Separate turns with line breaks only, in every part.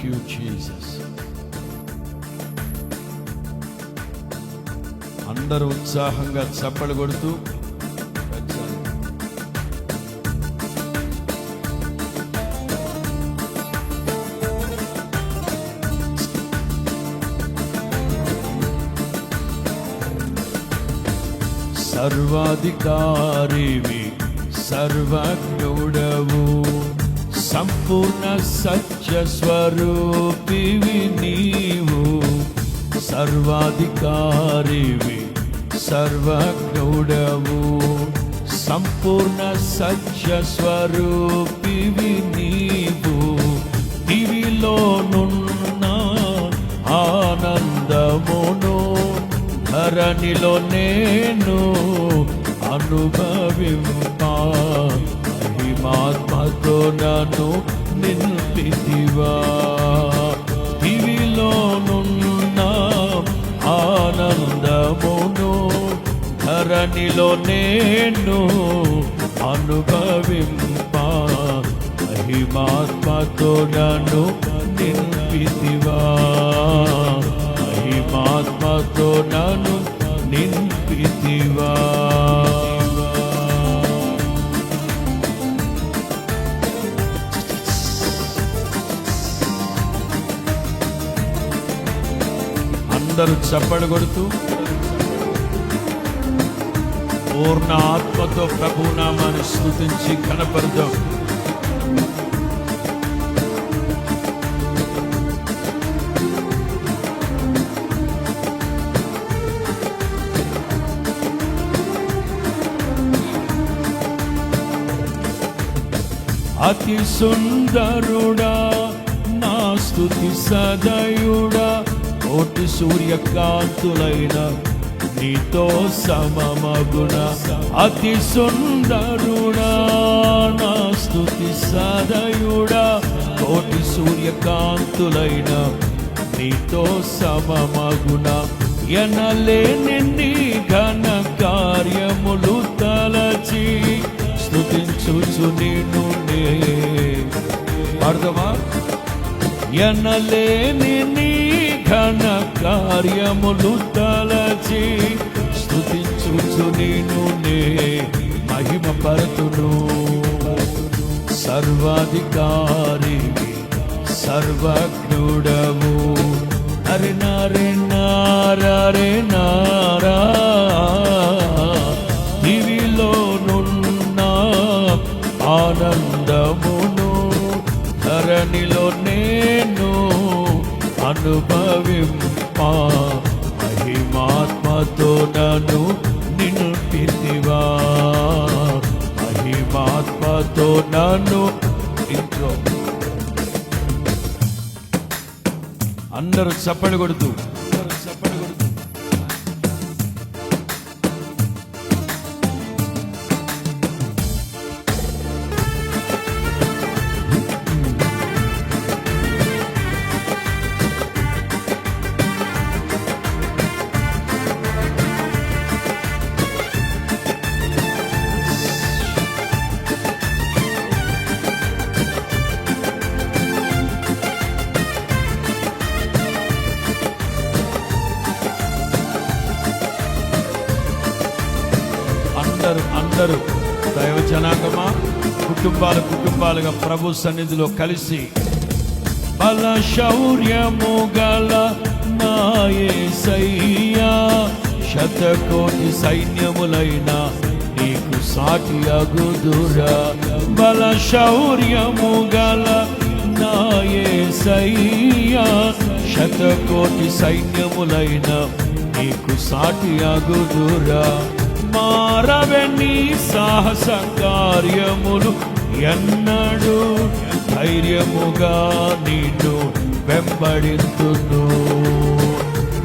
Thank you అందరూ ఉత్సాహంగా చప్పలు కొడుతూ వచ్చారు. సర్వాధికారివి సర్వజ్ఞుడవు సంపూర్ణ సత్య స్వరూపివి నీవు సర్వాధికారివి సర్వజ్ఞుడవు సంపూర్ణ సత్య స్వరూపివి నీవు దివిలోనున్న ఆనందమును ధరణిలో నేను అనుభవింపా మహిమాత్మతో నన్ను నిల్పితివా దివిలోనున్న ఆనందమును ధరణిలో నేను అనుభవింపా మహిమాత్మతో నన్ను నింపితివా మహిమాత్మతో నన్ను నింపితివా అందరూ చప్పడు కొడుతూ పూర్ణ ఆత్మతో ప్రభునామాన్ని స్థుతించి కనపడదాం అతి సుందరుడా నా స్థుతి సదయుడా కోటి సూర్యకాంతులైన నీతో సమమగుణ అతి సుందరుడా నా స్థుతి సదయుడా. కోటి సూర్యకాంతులైన నీతో సమమగుణ ఎనలేని నీ ఘన కార్యములు తలచి స్థుతించుచు నేను అర్థమా ఎనలేని నీ ఘన కార్యములు తలచి స్థుతించుచు నేను నే మహిమ పరతును సర్వాధికారి సర్వజ్ఞుడవు. అరే నారే నారే నారా అనుభవింపా. మహిమాత్మతో నన్ను నింపితివా మహిమాత్మతో నన్ను ఇంట్లో అందరూ చప్పలు కొడుతూ. కుటుంబాలుగా ప్రభు సన్నిధిలో కలిసి. బల శౌర్యము గల నాయసయ్యా శతకోటి సైన్యములైన నీకు సాటి అగుదురా. బల శౌర్యము గల నాయసయ్యా శతకోటి సైన్యములైన నీకు సాటి అగుదురా. మారవెన్ని సాహస కార్యములు ఎన్నడు ధైర్యముగా నిన్ను వెంబడింతును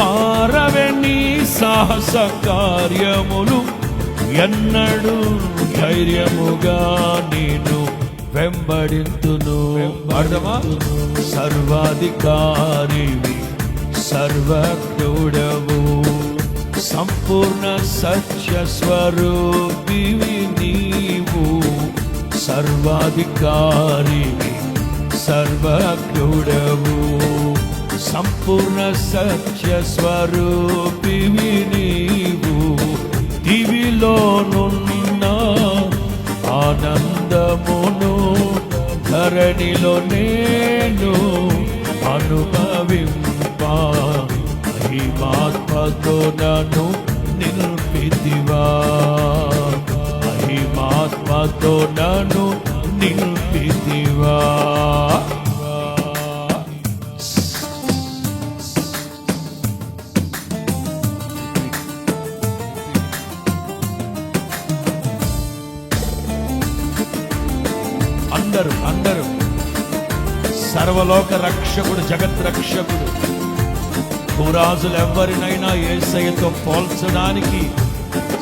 మారవెన్ని సాహస కార్యములు ఎన్నడు ధైర్యముగా నేను వెంబడింతును అర్థమా? సర్వాధికారివి సర్వజ్ఞుడవు సంపూర్ణ సత్య స్వరూపివి సర్వాధికారివి సర్వజ్ఞుడవు సంపూర్ణ సత్య స్వరూపివి నీవు దివిలోనున్న ఆనందమును ధరణిలో నేను అనుభవింప మహిమాత్మతో నన్ను మహిమాత్మతో నన్ను నిల్పితివా. అందరూ అందరూ సర్వలోక రక్షకుడు జగత్ రక్షకుడు భూరాజులు ఎవరినైనా ఏసయ్యతో పోల్చడానికి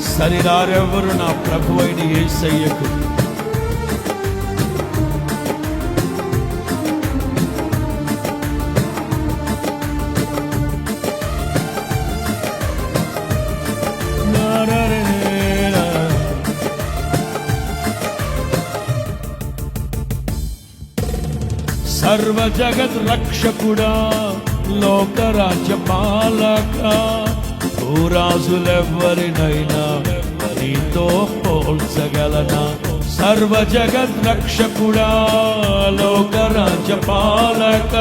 సరిరారెవరు నా ప్రభు అయిన ఏసయ్యకు? సర్వ జగత్ రక్షకుడా లోకరాజ్య పాలక భూరాజులెవ్వరినైనా నీతో పోల్చగలనా? సర్వ జగద్రక్షకుడా పాలక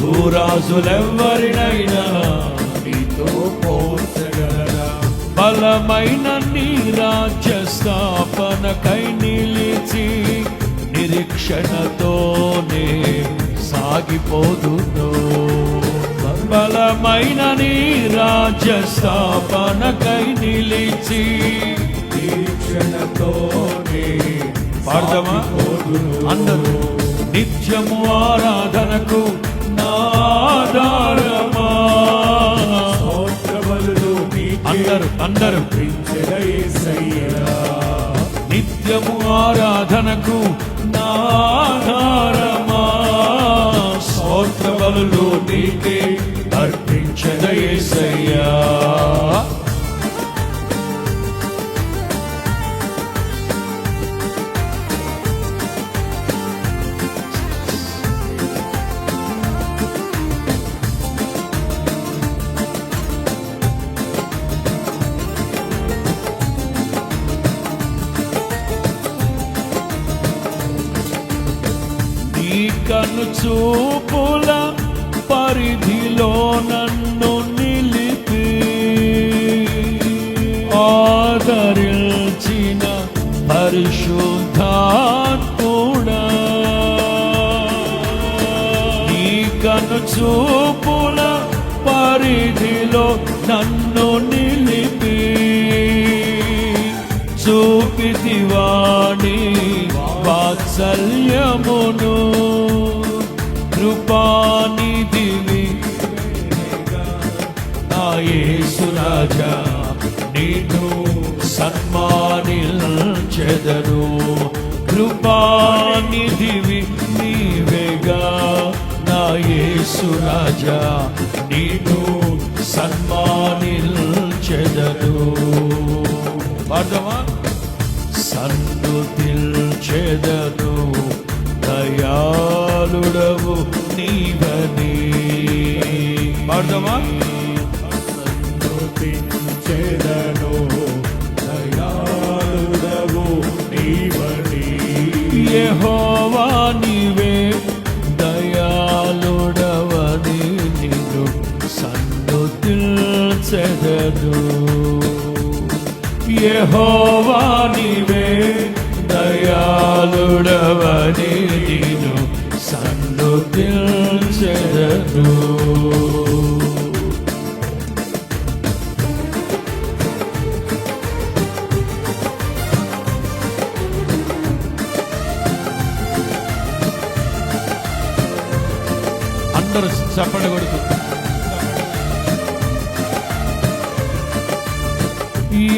భూరాజులెవ్వరినైనా నీతో పోల్చగలనా? బలమైన నీ రాజ్య స్థాపనకై నిలిచి నిరీక్షణతోనే సాగిపోదును. బలమైన నీ రాజ్య స్థాపనకై నిలిచి పాడదామా? అందరూ నిత్యము ఆరాధనకు అందరూ అందరూ. నిత్యము ఆరాధనకు నాధారమా బలులు నీకే అర్పించదయ్యా పరిధిలో నన్ను నిలిపి చూపిదివాణి వాత్సల్యమును కృపానిధివి నా యేసురాజా నిన్ను సన్మానించెదను కృపానిధివి నీవేగా నా యేసురాజా సన్మానిల్చెదను అర్థమా సన్నుతిల్చెదను దయాలుడవు నీవని. అర్థమా
సన్నుతిల్చెదను దయాళుడవు
నీవని. సన్నుతిల్చెదను యెహోవా నీవే దయాళుడవని సన్ను సన్నుతిల్చెదను అందరూ చెప్పండి కూడా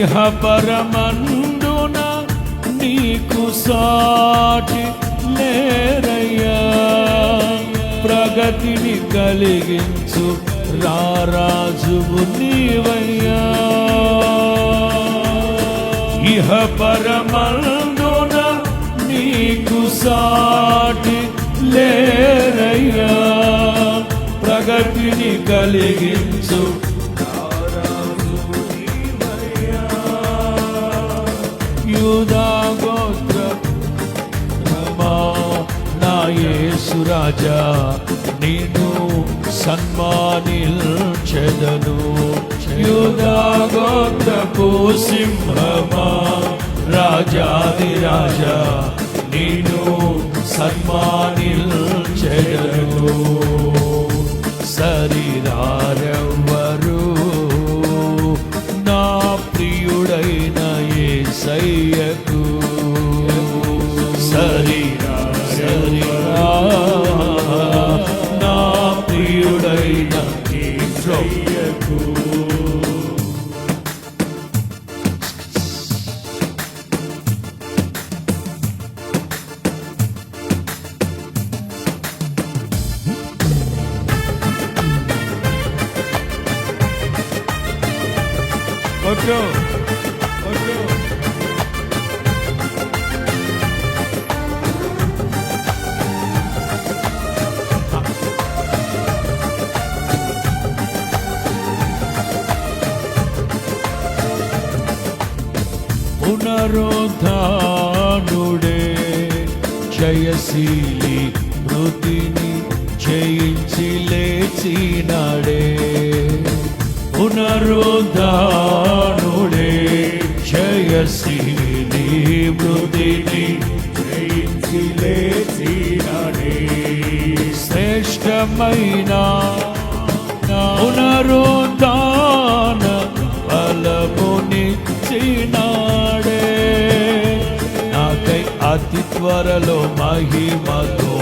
ఇహ నీకు సాటి లేరయ్యా ప్రగతిని కలిగించు రారాజువు నీవయ్యా. ఇహ పరమందున నీకు సాటి లేరయ్యా ప్రగతిని కలిగించు యూదా గోత్ర రమా నా యేసు రాజా నేను సన్మానిల్చెదను యూదా గోత్రపు సింహమా రాజాది రాజా నేను సన్మానిల్చెదను శరీరారెవ్వరు కొట్టు కొట్టు పునరుద్ధానుడే జయశీలి మృతిని జయించి లేచినాడే పునరుద్ధానుడే జయశీలి మృదిని జయించి శ్రేష్టమైన పునరుద్ధాన బలమునిచ్చినాడే నాకై అతి త్వరలో మహిమతో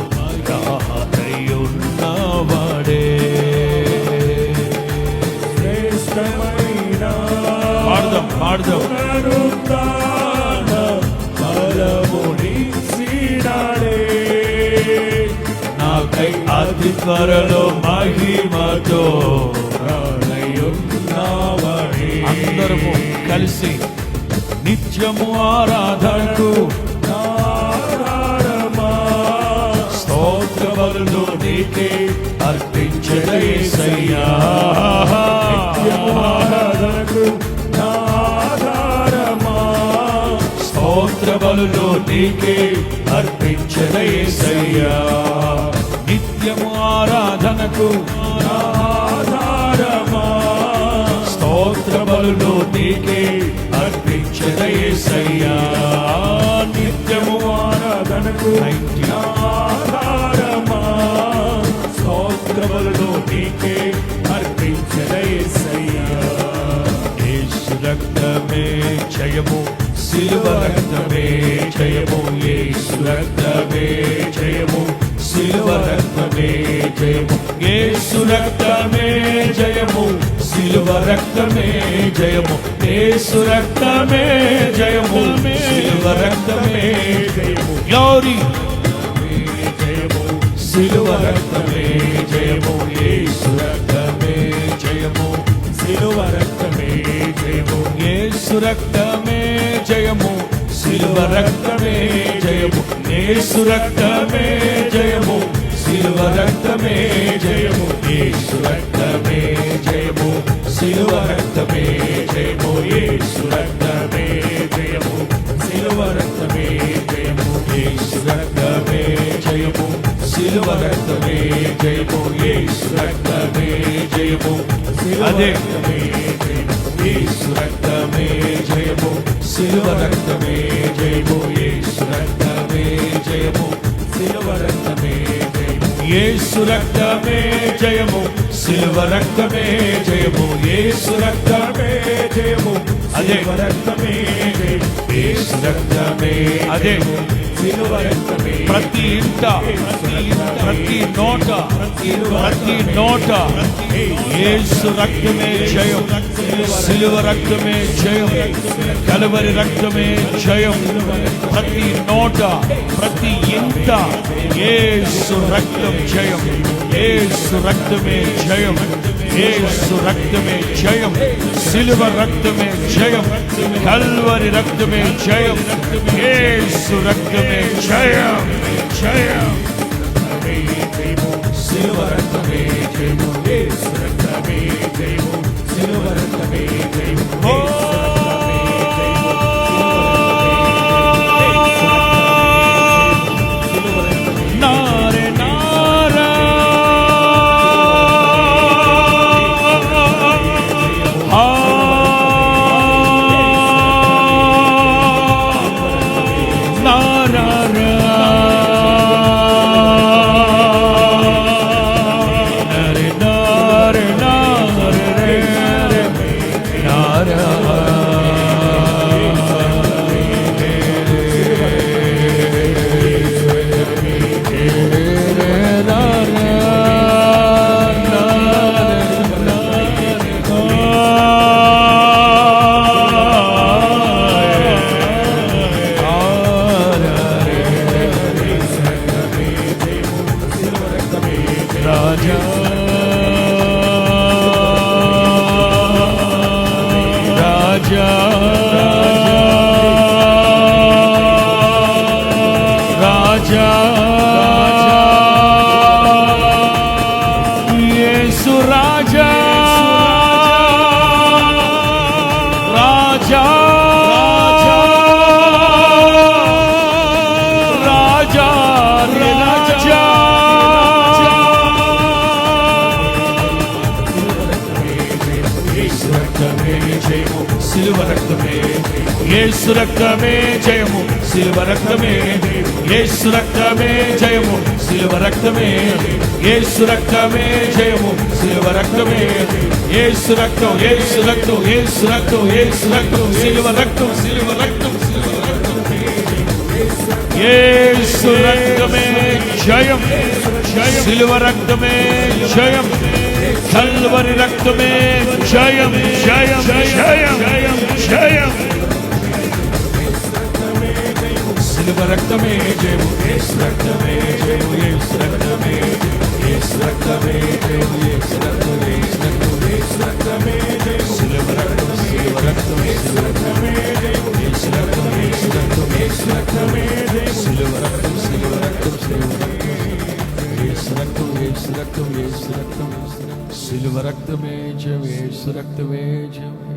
పాడదాం నాకై అతి త్వరలో మహిమతో అందరము కలిసి నిత్యము ఆరాధనకు స్తోత్ర బలులు నీకే అర్పించదయ్యా స్తోత్ర బలులు నీకే అర్పించదయ్యా నిత్యము ఆరాధనకు ఆధారమా. స్తోత్ర బలులు నీకే అర్పించదయ్యా నిత్యము ఆరాధనకు ఆధారమా. స్తోత్ర బలులు నీకే అర్పించదయ్యా యేసు రక్తమే జయము సిలువ రక్తమే జయము యేసు రక్తమే జయము. సిలువ రక్తమే జయము. యేసు రక్తమే జయము. సిలువ రక్తమే జయము. యేసు రక్తమే జయము. సిలువ రక్తమే జయము. గ్లోరీ జయము సిలువ రక్తమే జయము. యేసు రక్తమే జయము. సిలువ రక్తమే యేసు రక్తమే జయము శిలువ రక్తమే జయము. యేసు రక్తమే జయము శిలువ రక్తమే జయము. యేసు రక్తమే జయము శిలువ రక్తమే జయము. యేసు రక్తమే జయము శిలువ రక్తమే జయము. యేసు రక్తమే జయము శిలువ రక్తమే జయము. యేసు రక్తమే జయము శిలువ రక్తమే జయము. యేసు రక్తమే జయము. సిలువ రక్తమే జయము. యేసు రక్తమే జయము. సిలువ రక్తమే జయము. యేసు రక్తమే జయము. అదే రక్తమే జయము. యేసు రక్తమే అదే సిలువ రక్తమే ప్రతి ఇంట ప్రతి నోట ప్రతి నోట యేసు రక్తమే జయం సిలువ రక్తమే జయం. కలవరి రక్తమే జయం. ప్రతి నోట ప్రతి ఇంత ఏసు రక్తం జయం. ఏసు రక్తమే జయం. ఏసు రక్తమే జయం. సిలువ రక్తమే జయం. కల్వరి రక్తమే జయం. ఏసు రక్తమే జయం. జయం. సిలువ రక్తమే జయం. యేసు రక్తమే జయము యేసు రక్తమే జయము సిలువ రక్తమే యేసు రక్తమే జయము సిలువ రక్తమే యేసు రక్తమే జయము సిలువ రక్తమే యేసు రక్తం యేసు రక్తం యేసు రక్తం యేసు రక్తం సిలువ రక్తం సిలువ రక్తం సిలువ రక్తం. యేసు రక్తమే జయం సిలువ రక్తమే జయం కల్వరి రక్తమే జయం జయం జయం జయం రక్తమే జయము యేసు రక్తమే జయము యేసు రక్తమే యేసు రక్తమే జయము యేసు రక్తమే యేసు రక్తమే జయము సిలువ రక్తం సిలువ రక్తం యేసు రక్తమే జయము యేసు రక్తం యేసు రక్తం యేసు రక్తమే జయము సిలువ రక్తం సిలువ రక్తం సిలువ రక్తం యేసు రక్తం యేసు రక్తం యేసు రక్తం సిలువ రక్తమే జయం యేసు రక్తమే జయం